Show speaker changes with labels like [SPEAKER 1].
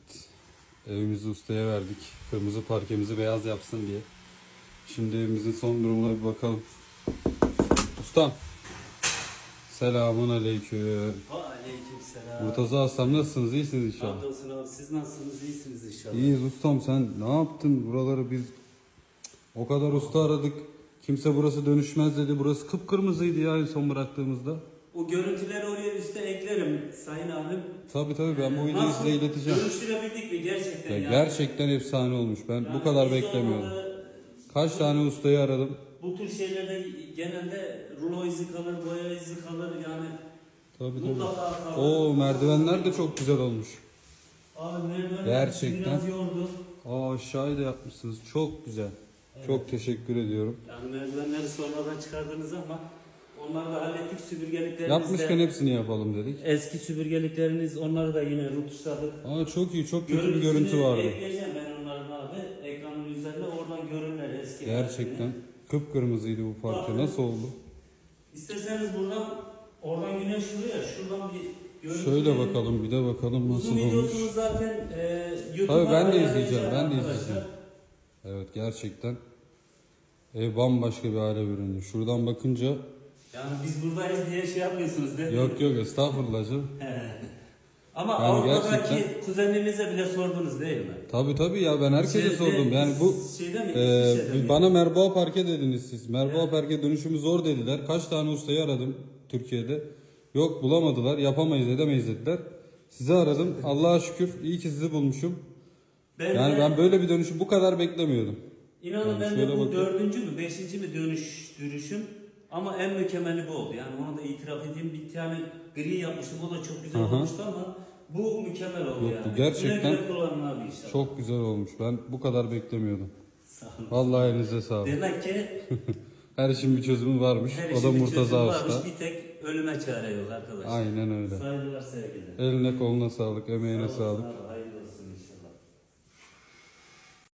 [SPEAKER 1] Evet. Evimizi ustaya verdik. Kırmızı parkemizi beyaz yapsın diye. Şimdi evimizin son durumuna bir bakalım. Ustam. Selamun aleyküm.
[SPEAKER 2] Aleykümselam.
[SPEAKER 1] Murtaza Aslan nasılsınız? İyisiniz inşallah.
[SPEAKER 2] Hamdolsun abi siz nasılsınız? İyisiniz inşallah.
[SPEAKER 1] İyiyiz ustam sen ne yaptın buraları biz o kadar usta aradık. Kimse burası dönüşmez dedi. Burası kıpkırmızıydı ya en son bıraktığımızda.
[SPEAKER 2] O görüntüleri oraya üste eklerim Sayın abim.
[SPEAKER 1] Tabii tabii ben bu videoyu
[SPEAKER 2] Nasıl?
[SPEAKER 1] size ileteceğim.
[SPEAKER 2] Dönüştürebildik mi gerçekten
[SPEAKER 1] Ya
[SPEAKER 2] ya?
[SPEAKER 1] gerçekten efsane olmuş. Ben
[SPEAKER 2] Yani
[SPEAKER 1] bu kadar
[SPEAKER 2] olmadı,
[SPEAKER 1] Kaç tane ustayı aradım.
[SPEAKER 2] Bu tür şeylerde genelde rulo izi kalır, boya izi kalır yani.
[SPEAKER 1] Tabii
[SPEAKER 2] Mutlaka
[SPEAKER 1] tabii.
[SPEAKER 2] kalır.
[SPEAKER 1] Oo merdivenler de çok güzel olmuş.
[SPEAKER 2] Abi merdivenler
[SPEAKER 1] Gerçekten.
[SPEAKER 2] biraz yordu.
[SPEAKER 1] Aa da yapmışsınız. Çok güzel. Çok teşekkür ediyorum.
[SPEAKER 2] Yani merdivenleri sonradan çıkardınız ama onları da hallettik süpürgeliklerimiz
[SPEAKER 1] Yapmışken hepsini yapalım dedik.
[SPEAKER 2] Eski süpürgelikleriniz onları da yine rutuşladık.
[SPEAKER 1] Aa çok iyi. Çok kötü bir görüntü vardı.
[SPEAKER 2] Ekleyeceğim ben onların abi. Ekranın üzerine oradan görünler eski.
[SPEAKER 1] Gerçekten. Kıpkırmızıydı bu parça. Nasıl oldu?
[SPEAKER 2] İsterseniz buradan oradan güneş vuruyor. Şuradan bir görüntü
[SPEAKER 1] Şöyle
[SPEAKER 2] verin.
[SPEAKER 1] bakalım bir de bakalım nasıl
[SPEAKER 2] Uzun
[SPEAKER 1] olmuş.
[SPEAKER 2] videosunu zaten e, YouTube'a
[SPEAKER 1] Tabii ben de izleyeceğim. Ben de
[SPEAKER 2] arkadaşlar.
[SPEAKER 1] izleyeceğim. Evet gerçekten. Ev bambaşka bir hale büründü. Şuradan bakınca
[SPEAKER 2] Yani biz buradayız diye şey yapmıyorsunuz değil mi?
[SPEAKER 1] yok yok estağfurullah canım.
[SPEAKER 2] Ama
[SPEAKER 1] Yani
[SPEAKER 2] Avrupa'daki
[SPEAKER 1] gerçekten-
[SPEAKER 2] kuzeninize bile sordunuz değil mi?
[SPEAKER 1] Tabii tabii ya ben herkese
[SPEAKER 2] Şeyde-
[SPEAKER 1] sordum. Yani bu
[SPEAKER 2] şeyde mi?
[SPEAKER 1] e,
[SPEAKER 2] mi?
[SPEAKER 1] bana Merbao Parke dediniz siz. Merbao Parke dönüşümü zor dediler. Kaç tane ustayı aradım Türkiye'de. Yok bulamadılar. Yapamayız edemeyiz dediler. Sizi aradım. Allah'a şükür iyi ki sizi bulmuşum.
[SPEAKER 2] Ben
[SPEAKER 1] Yani
[SPEAKER 2] de,
[SPEAKER 1] ben böyle bir dönüşü bu kadar beklemiyordum.
[SPEAKER 2] inanın
[SPEAKER 1] Yani
[SPEAKER 2] ben de bu dördüncü mü, beşinci mi dönüştürüşüm ama en mükemmeli bu oldu. Yani onu da itiraf edeyim. Bir tane gri yapmıştım. O da çok güzel
[SPEAKER 1] hı.
[SPEAKER 2] olmuştu ama bu mükemmel oldu
[SPEAKER 1] Yok,
[SPEAKER 2] yani.
[SPEAKER 1] gerçekten
[SPEAKER 2] inşallah.
[SPEAKER 1] Çok güzel olmuş. Ben bu kadar beklemiyordum.
[SPEAKER 2] Sağ olun.
[SPEAKER 1] Vallahi elinize sağlık.
[SPEAKER 2] Demek ki
[SPEAKER 1] Her işin bir çözümü varmış.
[SPEAKER 2] her
[SPEAKER 1] o da Murtaza
[SPEAKER 2] varmış.
[SPEAKER 1] Usta.
[SPEAKER 2] Bir tek ölüme çare yok arkadaşlar.
[SPEAKER 1] Aynen öyle.
[SPEAKER 2] Saygılar sevgiler.
[SPEAKER 1] Eline koluna sağlık, emeğine
[SPEAKER 2] Sağ
[SPEAKER 1] sağlık.
[SPEAKER 2] olasın abi, hayırlı